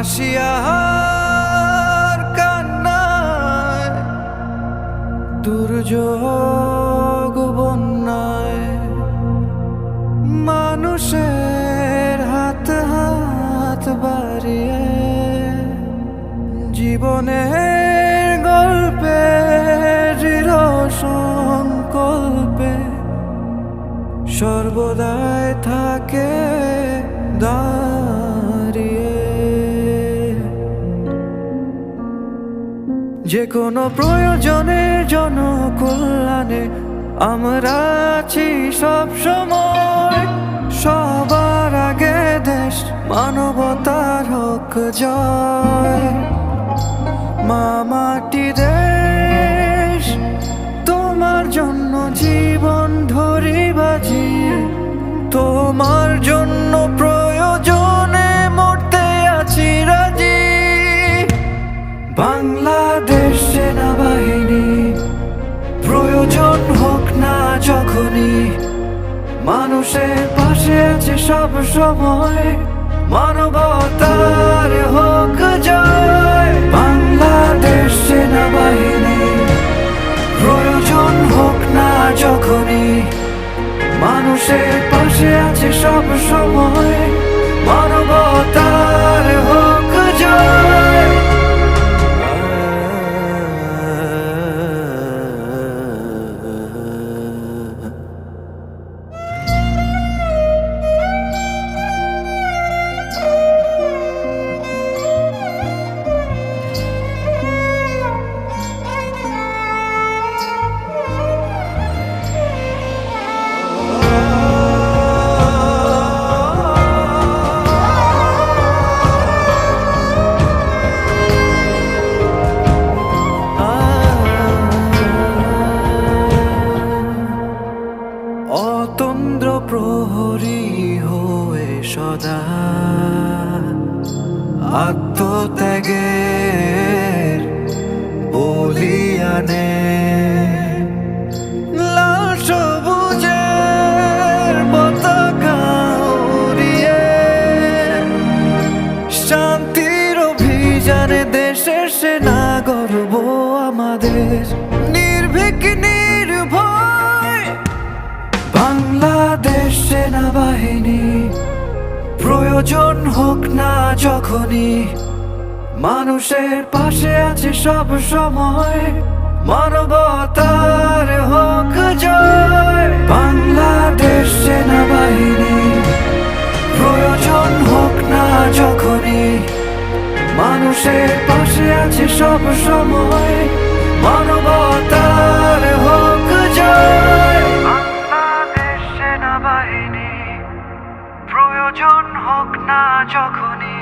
হাসিয়ার কান্নায় দুর্যোগ বন্যায় মানুষের হাত হাত বাড়িয়ে জীবনের গল্পে সংকল্পে সর্বদাই থাকে দাঁড়িয়ে। যে কোনো প্রয়োজনের জনকল্যাণে আমরা আছি সব সময়। সবার আগে দেশ মানবতার হোক জয়। মা মাটি দেশ, তোমার জন্য জীবন ধরি বাজি। তোমার জন্য প্রয়োজনে মরতে আছি রাজি। বাংলাদেশ মানুষের পাশে আছে সব সময়। মানবতার হোক জয়। বাংলাদেশ সেনাবাহিনী, প্রয়োজন হোক না যখনই। মানুষের পাশে আছে সব সময়। মানবতার সদা আত্মত্যাগের বলিয়ানে শান্তির অভিযানে দেশের সেনা আমাদের। নির্ভীক নির্ভয় বাংলাদেশ সেনাবাহিনী। প্রয়োজন হোক না যখনই, মানুষের পাশে আছে সব সময়, মানবতার হোক জয়। বাংলাদেশ সেনাবাহিনী, প্রয়োজন হোক না যখনই, মানুষের পাশে আছে সব সময়, মানবতার না যখনই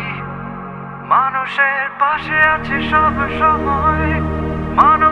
মানুষের পাশে আছে সব সময়। মানব